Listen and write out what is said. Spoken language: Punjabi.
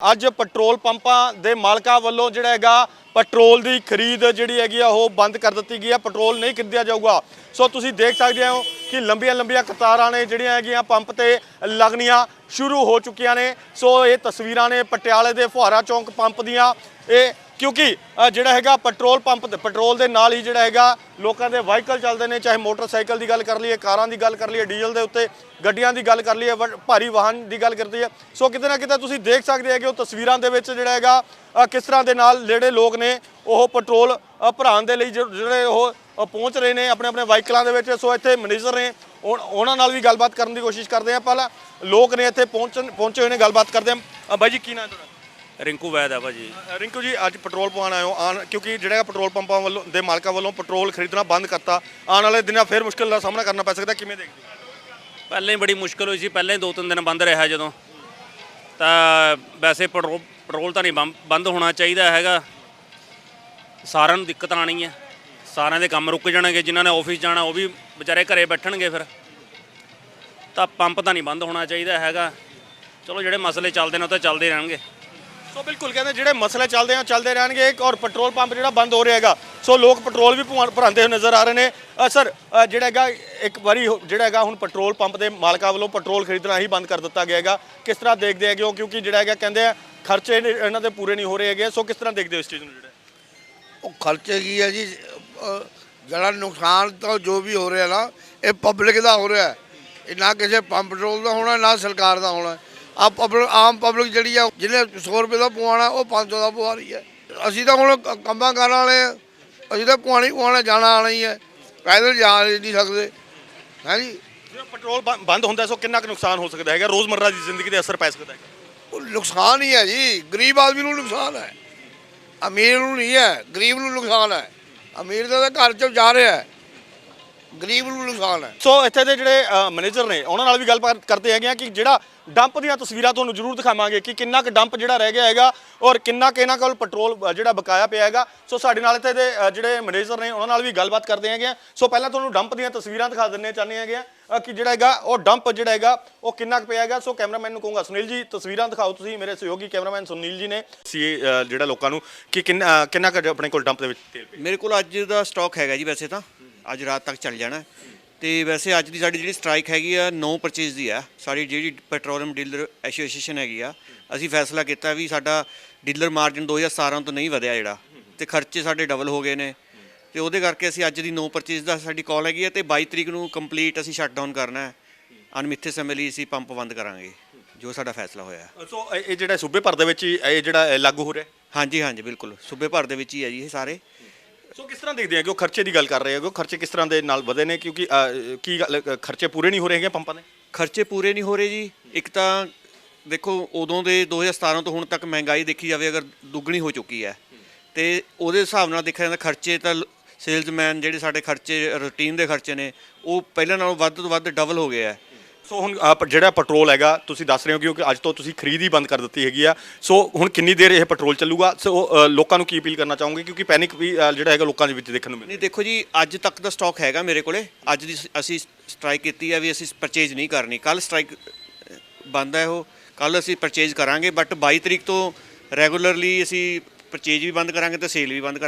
ਅੱਜ ਪੈਟਰੋਲ ਪੰਪਾਂ ਦੇ ਮਾਲਕਾਂ ਵੱਲੋਂ ਜਿਹੜਾ ਹੈਗਾ ਪੈਟਰੋਲ ਦੀ ਖਰੀਦ ਜਿਹੜੀ ਹੈਗੀ ਆ, ਉਹ ਬੰਦ ਕਰ ਦਿੱਤੀ ਗਈ ਆ। ਪੈਟਰੋਲ ਨਹੀਂ ਖਰੀਦਿਆ ਜਾਊਗਾ। ਸੋ ਤੁਸੀਂ ਦੇਖ ਸਕਦੇ ਹੋ ਕਿ ਲੰਬੀਆਂ ਲੰਬੀਆਂ ਕਤਾਰਾਂ ਨੇ ਜਿਹੜੀਆਂ ਹੈਗੀਆਂ ਪੰਪ ਤੇ ਲੱਗਣੀਆਂ ਸ਼ੁਰੂ ਹੋ ਚੁੱਕੀਆਂ ਨੇ। ਸੋ ਇਹ ਤਸਵੀਰਾਂ ਨੇ ਪਟਿਆਲੇ ਦੇ ਫੁਹਾਰਾ ਚੌਂਕ ਪੰਪ ਦੀਆਂ। ਇਹ ਕਿਉਂਕਿ ਜਿਹੜਾ ਹੈਗਾ ਪੈਟਰੋਲ ਪੰਪ ਤੇ, ਪੈਟਰੋਲ ਦੇ ਨਾਲ ਹੀ ਜਿਹੜਾ ਹੈਗਾ ਲੋਕਾਂ ਦੇ ਵਾਹੀਕਲ ਚੱਲਦੇ ਨੇ, ਚਾਹੇ ਮੋਟਰਸਾਈਕਲ ਦੀ ਗੱਲ ਕਰ ਲਈਏ, ਕਾਰਾਂ ਦੀ ਗੱਲ ਕਰ ਲਈਏ, ਡੀਜ਼ਲ ਦੇ ਉੱਤੇ, ਗੱਡੀਆਂ ਦੀ ਗੱਲ ਕਰ ਲਈਏ, ਵ- ਭਾਰੀ ਵਾਹਨ ਦੀ ਗੱਲ ਕਰਦੀ ਹੈ ਸੋ ਕਿਤੇ ਨਾ ਕਿਤੇ ਤੁਸੀਂ ਦੇਖ ਸਕਦੇ ਹੋ ਕਿ ਉਹ ਤਸਵੀਰਾਂ ਦੇ ਵਿੱਚ ਜਿਹੜਾ ਹੈਗਾ ਕਿਸ ਤਰ੍ਹਾਂ ਦੇ ਨਾਲ ਜਿਹੜੇ ਲੋਕ ਨੇ, ਉਹ ਪੈਟਰੋਲ ਭਰਾਉਣ ਦੇ ਲਈ ਜਿਹੜੇ ਉਹ ਪਹੁੰਚ ਰਹੇ ਨੇ ਆਪਣੇ ਆਪਣੇ ਵਾਹੀਕਲਾਂ ਦੇ ਵਿੱਚ। ਸੋ ਇੱਥੇ ਮੈਨੇਜਰ ਨੇ ਉਹ- ਉਹਨਾਂ ਨਾਲ ਵੀ ਗੱਲਬਾਤ ਕਰਨ ਦੀ ਕੋਸ਼ਿਸ਼ ਕਰਦੇ ਆ ਪਹਿਲਾਂ ਲੋਕ ਨੇ ਇੱਥੇ ਪਹੁੰਚਣ, ਪਹੁੰਚੇ ਹੋਏ ਨੇ, ਗੱਲਬਾਤ ਕਰਦੇ ਆ ਬਾਈ ਜੀ, ਕੀ ਨਾਮ ਤੁਹਾਡਾ? ਰਿੰਕੂ ਵੈਦ ਆ ਭਾਜੀ। ਰਿੰਕੂ ਜੀ ਅੱਜ ਪੈਟਰੋਲ ਪਵਾਉਣ ਆਏ ਹੋ ਆਉਣ ਕਿਉਂਕਿ ਜਿਹੜਾ ਪੈਟਰੋਲ ਪੰਪਾਂ ਵੱਲੋਂ ਦੇ ਮਾਲਕਾਂ ਵੱਲੋਂ ਪੈਟਰੋਲ ਖਰੀਦਣਾ ਬੰਦ ਕਰਤਾ। ਆਉਣ ਵਾਲੇ ਦਿਨਾਂ ਫਿਰ ਮੁਸ਼ਕਲ ਦਾ ਸਾਹਮਣਾ ਕਰਨਾ ਪੈ ਸਕਦਾ। ਕਿਵੇਂ ਦੇਖਦੇ ਹੋ? ਪਹਿਲਾਂ ਹੀ ਬੜੀ ਮੁਸ਼ਕਲ ਹੋਈ ਸੀ। ਪਹਿਲਾਂ ਹੀ ਦੋ ਤਿੰਨ ਦਿਨ ਬੰਦ ਰਿਹਾ ਜਦੋਂ। ਤਾਂ ਵੈਸੇ ਪੈਟਰੋਲ ਪੈਟਰੋਲ ਤਾਂ ਨਹੀਂ ਬੰਦ- ਬੰਦ ਹੋਣਾ ਚਾਹੀਦਾ ਹੈਗਾ। ਸਾਰਿਆਂ ਨੂੰ ਦਿੱਕਤ ਆਣੀ ਹੈ ਸਾਰਿਆਂ ਦੇ ਕੰਮ ਰੁਕ ਜਾਣਗੇ। ਜਿਨ੍ਹਾਂ ਨੇ ਆਫਿਸ ਜਾਣਾ ਉਹ ਵੀ ਵਿਚਾਰੇ ਘਰੇ ਬੈਠਣਗੇ ਫਿਰ। ਤਾਂ ਪੰਪ ਤਾਂ ਨਹੀਂ ਬੰਦ ਹੋਣਾ ਚਾਹੀਦਾ ਹੈਗਾ। ਚਲੋ ਜਿਹੜੇ ਮਸਲੇ ਚੱਲਦੇ ਨੇ ਉਹ ਤਾਂ ਚੱਲਦੇ ਰਹਿਣਗੇ। ਸੋ ਬਿਲਕੁਲ ਕਹਿੰਦੇ ਜਿਹੜੇ ਮਸਲੇ ਚੱਲਦੇ ਆ ਚੱਲਦੇ ਰਹਿਣਗੇ ਇੱਕ ਔਰ ਪੈਟਰੋਲ ਪੰਪ ਜਿਹੜਾ ਬੰਦ ਹੋ ਰਿਹਾ ਹੈਗਾ ਸੋ ਲੋਕ ਪੈਟਰੋਲ ਵੀ ਭੁਆ ਭਰਾਉਂਦੇ ਹੋਏ ਨਜ਼ਰ ਆ ਰਹੇ ਨੇ। ਅ, ਸਰ ਅ, ਜਿਹੜਾ ਹੈਗਾ ਇੱਕ ਵਾਰੀ ਹੋ- ਜਿਹੜਾ ਹੈਗਾ ਹੁਣ ਪੈਟਰੋਲ ਪੰਪ ਦੇ ਮਾਲਕਾਂ ਵੱਲੋਂ ਪੈਟਰੋਲ ਖਰੀਦਣਾ ਹੀ ਬੰਦ ਕਰ ਦਿੱਤਾ ਗਿਆ ਹੈਗਾ। ਕਿਸ ਤਰ੍ਹਾਂ ਦੇਖਦੇ ਹੈਗੇ ਹੋ? ਕਿਉਂਕਿ ਜਿਹੜਾ ਹੈਗਾ ਕਹਿੰਦੇ ਆ ਖਰਚੇ ਇਹਨੇ- ਇਹਨਾਂ ਦੇ ਪੂਰੇ ਨਹੀਂ ਹੋ ਰਹੇ ਹੈਗੇ। ਸੋ ਕਿਸ ਤਰ੍ਹਾਂ ਦੇਖਦੇ ਹੋ ਇਸ ਚੀਜ਼ ਨੂੰ ਜਿਹੜਾ? ਉਹ ਖਰਚੇ ਕੀ ਹੈ ਜੀ? ਅਹ ਜਿਹੜਾ ਨੁਕਸਾਨ ਤਾਂ ਜੋ ਵੀ ਹੋ ਰਿਹਾ ਨਾ ਇਹ ਪਬਲਿਕ ਦਾ ਹੋ ਰਿਹਾ। ਹੈ। ਇਹ ਨਾ ਕਿਸੇ ਪੰਪ ਪੈਟਰੋਲ ਦਾ ਹੋਣਾ ਨਾ ਸਰਕਾਰ ਦਾ ਹੋਣਾ। ਆ ਪਬਲਿਕ ਆਮ ਪਬਲਿਕ ਜਿਹੜੀ ਆ ਜਿਹਨੇ 100 ਰੁਪਏ ਦਾ ਪਵਾਉਣਾ ਉਹ 500 ਦਾ ਪਵਾ ਰਹੀ ਹੈ। ਅਸੀਂ ਤਾਂ ਹੁਣ ਕੰਮਾਂ ਕਰਨ ਵਾਲੇ ਆ। ਅਸੀਂ ਤਾਂ ਪਵਾਣੀ ਪਵਾਉਣਾ ਜਾਣਾ ਆਣਾ ਹੀ ਹੈ। ਪੈਦਲ ਜਾ ਨਹੀਂ ਸਕਦੇ। ਹੈ ਜੀ? ਜੇ ਪੈਟਰੋਲ ਬੰ- ਬੰਦ ਹੁੰਦਾ ਸੋ ਕਿੰਨਾ ਕੁ ਨੁਕਸਾਨ ਹੋ ਸਕਦਾ ਹੈਗਾ? ਰੋਜ਼ਮਰਰਾ ਦੀ ਜ਼ਿੰਦਗੀ ਤੇ ਅਸਰ ਪੈ ਸਕਦਾ ਹੈਗਾ। ਉਹ ਨੁਕਸਾਨ ਹੀ ਹੈ ਜੀ। ਗਰੀਬ ਆਦਮੀ ਨੂੰ ਨੁਕਸਾਨ ਹੈ। ਅਮੀਰ ਨੂੰ ਨਹੀਂ ਹੈ। ਗਰੀਬ ਨੂੰ ਨੁਕਸਾਨ ਹੈ। ਅਮੀਰ ਦਾ ਤਾਂ ਘਰ ਚ ਜਾ ਰਿਹਾ ਹੈ। ਗਰੀਬ ਨੂੰ ਨੁਕਸਾਨ ਹੈ। ਸੋ ਇੱਥੇ ਦੇ ਜਿਹੜੇ ਮੈਨੇਜਰ ਨੇ ਉਹਨਾਂ ਨਾਲ ਵੀ ਗੱਲਬਾਤ ਕਰਦੇ ਹੈਗੇ ਆ ਕਿ ਜਿਹੜਾ ਡੰਪ ਦੀਆਂ ਤਸਵੀਰਾਂ ਤੁਹਾਨੂੰ ਜ਼ਰੂਰ ਦਿਖਾਵਾਂਗੇ ਕਿ ਕਿੰਨਾ ਕੁ ਡੰਪ ਜਿਹੜਾ ਰਹਿ ਗਿਆ ਹੈਗਾ ਔਰ ਕਿੰਨਾ ਕੁ ਇਹਨਾਂ ਕੋਲ ਪੈਟਰੋਲ ਜਿਹੜਾ ਬਕਾਇਆ ਪਿਆ ਹੈਗਾ। ਸੋ ਸਾਡੇ ਨਾਲ ਇੱਥੇ ਦੇ ਜਿਹੜੇ ਮੈਨੇਜਰ ਨੇ ਉਹਨਾਂ ਨਾਲ ਵੀ ਗੱਲਬਾਤ ਕਰਦੇ ਹੈਗੇ ਆ। ਸੋ ਪਹਿਲਾਂ ਤੁਹਾਨੂੰ ਡੰਪ ਦੀਆਂ ਤਸਵੀਰਾਂ ਦਿਖਾ ਦਿੰਨੇ ਚਾਹੁੰਦੇ ਹੈਗੇ ਆ ਕਿ ਜਿਹੜਾ ਹੈਗਾ ਉਹ ਡੰਪ ਜਿਹੜਾ ਹੈਗਾ ਉਹ ਕਿੰਨਾ ਕੁ ਪਿਆ ਹੈਗਾ। ਸੋ ਕੈਮਰਾਮੈਨ ਨੂੰ ਕਹੂੰਗਾ ਸੁਨੀਲ ਜੀ ਤਸਵੀਰਾਂ ਦਿਖਾਓ ਤੁਸੀਂ ਮੇਰੇ ਸਹਿਯੋਗੀ ਕੈਮਰਾਮੈਨ ਸੁਨੀਲ ਜੀ ਨੇ ਸੀ ਜਿਹੜਾ ਲੋਕਾਂ ਨੂੰ ਕਿ ਕਿੰਨਾ ਕਿੰਨਾ ਕੁ ਆਪਣੇ ਕੋਲ ਡੰਪ ਦੇ ਵਿੱਚ ਤੇਲ ਪਿਆ। ਮੇਰੇ ਕੋਲ ਅੱਜ ਦਾ ਸਟਾਕ ਹੈਗਾ ਜੀ ਵੈਸੇ ਤਾਂ। ਅੱਜ ਰਾਤ ਤੱਕ ਚੱਲ ਜਾਣਾ। ਤੇ ਵੈਸੇ ਅੱਜ ਦੀ ਸਾਡੀ ਜਿਹੜੀ ਸਟ੍ਰਾਈਕ ਹੈਗੀ ਆ ਨੋ ਪਰਚੇਜ਼ ਦੀ ਆ। ਸਾਡੀ ਜਿਹੜੀ ਪੈਟਰੋਲੀਅਮ ਡੀਲਰ ਐਸੋਸੀਏਸ਼ਨ ਹੈਗੀ ਆ ਅਸੀਂ ਫੈਸਲਾ ਕੀਤਾ ਵੀ ਸਾਡਾ ਡੀਲਰ ਮਾਰਜਨ 2017 ਤੋਂ ਨਹੀਂ ਵਧਿਆ ਜਿਹੜਾ। ਤੇ ਖਰਚੇ ਸਾਡੇ ਡਬਲ ਹੋ ਗਏ ਨੇ। ਤੇ ਉਹਦੇ ਕਰਕੇ ਅਸੀਂ ਅੱਜ ਦੀ ਨੋ ਪਰਚੇਜ਼ ਦਾ ਸਾਡੀ ਕਾਲ ਹੈਗੀ ਆ ਤੇ 22 ਤਰੀਕ ਨੂੰ ਕੰਪਲੀਟ ਅਸੀਂ ਸ਼ਟ ਡਾਊਨ ਕਰਨਾ ਹੈ। ਅਨਮਿੱਥੇ ਸਮੇਂ ਲਈ ਅਸੀਂ ਪੰਪ ਬੰਦ ਕਰਾਂਗੇ ਜੋ ਸਾਡਾ ਫੈਸਲਾ ਹੋਇਆ। ਸੋ ਇਹ ਜਿਹੜਾ ਸੂਬੇ ਭਰ ਦੇ ਵਿੱਚ ਇਹ ਜਿਹੜਾ ਲਾਗੂ ਹੋ ਰਿਹਾ ਹਾਂਜੀ ਹਾਂਜੀ ਬਿਲਕੁਲ। ਸੂਬੇ ਭਰ ਦੇ ਵਿੱਚ ਹੀ ਹੈ ਜੀ ਇਹ ਸਾਰੇ। ਸੋ ਕਿਸ ਤਰ੍ਹਾਂ ਦੇਖਦੇ ਆ ਕਿ ਉਹ ਖਰਚੇ ਦੀ ਗੱਲ ਕਰ ਰਹੇ ਆ ਕਿ ਉਹ ਖਰਚੇ ਕਿਸ ਤਰ੍ਹਾਂ ਦੇ ਨਾਲ ਵਧੇ ਨੇ? ਕਿਉਂਕਿ ਅ, ਕੀ ਗੱਲ ਅ, ਖਰਚੇ ਪੂਰੇ ਨਹੀਂ ਹੋ ਰਹੇ ਹੈਗੇ ਪੰਪਾਂ ਦੇ? ਖਰਚੇ ਪੂਰੇ ਨਹੀਂ ਹੋ ਰਹੇ ਜੀ। ਇੱਕ ਤਾਂ ਦੇਖੋ ਉਦੋਂ ਦੇ 2017 ਤੋਂ ਹੁਣ ਤੱਕ ਮਹਿੰਗਾਈ ਦੇਖੀ ਜਾਵੇ ਅਗਰ ਦੁੱਗਣੀ ਹੋ ਚੁੱਕੀ ਹੈ। ਤੇ ਉਹਦੇ ਹਿਸਾਬ ਨਾਲ ਦੇਖਿਆ ਜਾਂਦਾ ਖਰਚੇ ਤਾਂ ਸੇਲਜ਼ਮੈਨ ਜਿਹੜੇ ਸਾਡੇ ਖਰਚੇ ਰੂਟੀਨ ਦੇ ਖਰਚੇ ਨੇ ਉਹ ਪਹਿਲਾਂ ਨਾਲੋਂ ਵੱਧ ਤੋਂ ਵੱਧ ਡਬਲ ਹੋ ਗਏ ਹੈ। ਸੋ ਹੁਣ ਪ- ਜਿਹੜਾ ਪੈਟਰੋਲ ਹੈਗਾ ਤੁਸੀਂ ਦੱਸ ਰਹੇ ਹੋ ਕਿਉਂਕਿ ਅੱਜ ਤੋਂ ਤੁਸੀਂ ਖਰੀਦ ਹੀ ਬੰਦ ਕਰ ਦਿੱਤੀ ਹੈਗੀ ਆ। ਸੋ ਹੁਣ ਕਿੰਨੀ ਦੇਰ ਇਹ ਪੈਟਰੋਲ ਚੱਲੂਗਾ? ਸੋ ਲੋਕਾਂ ਨੂੰ ਕੀ ਅਪੀਲ ਕਰਨਾ ਚਾਹੋਗੇ? ਕਿਉਂਕਿ ਪੈਨਿਕ ਵੀ ਜਿਹੜਾ ਹੈਗਾ ਲੋਕਾਂ ਦੇ ਵਿੱਚ ਦੇਖਣ ਨੂੰ ਮਿਲ ਨਹੀਂ ਦੇਖੋ ਜੀ ਅੱਜ ਤੱਕ ਦਾ ਸਟਾਕ ਹੈਗਾ ਮੇਰੇ ਕੋਲੇ। ਅੱਜ ਦੀ ਸ- ਅਸੀਂ ਸਟ੍ਰਾਈਕ ਕੀਤੀ ਹੈ ਵੀ ਅਸੀਂ ਪਰਚੇਜ ਨਹੀਂ ਕਰਨੀ। ਕੱਲ ਸਟ੍ਰਾਈਕ ਬੰਦ ਹੈ ਉਹ। ਕੱਲ ਅਸੀਂ ਪਰਚੇਜ ਕਰਾਂਗੇ ਬਟ 22 ਤਰੀਕ ਤੋਂ ਰੈਗੂਲਰਲੀ ਅਸੀਂ ਪਰਚੇਜ ਵੀ ਬੰਦ ਕਰਾਂਗੇ ਤੇ ਸੇਲ ਵੀ ਬੰਦ ਕਰਾਂਗੇ।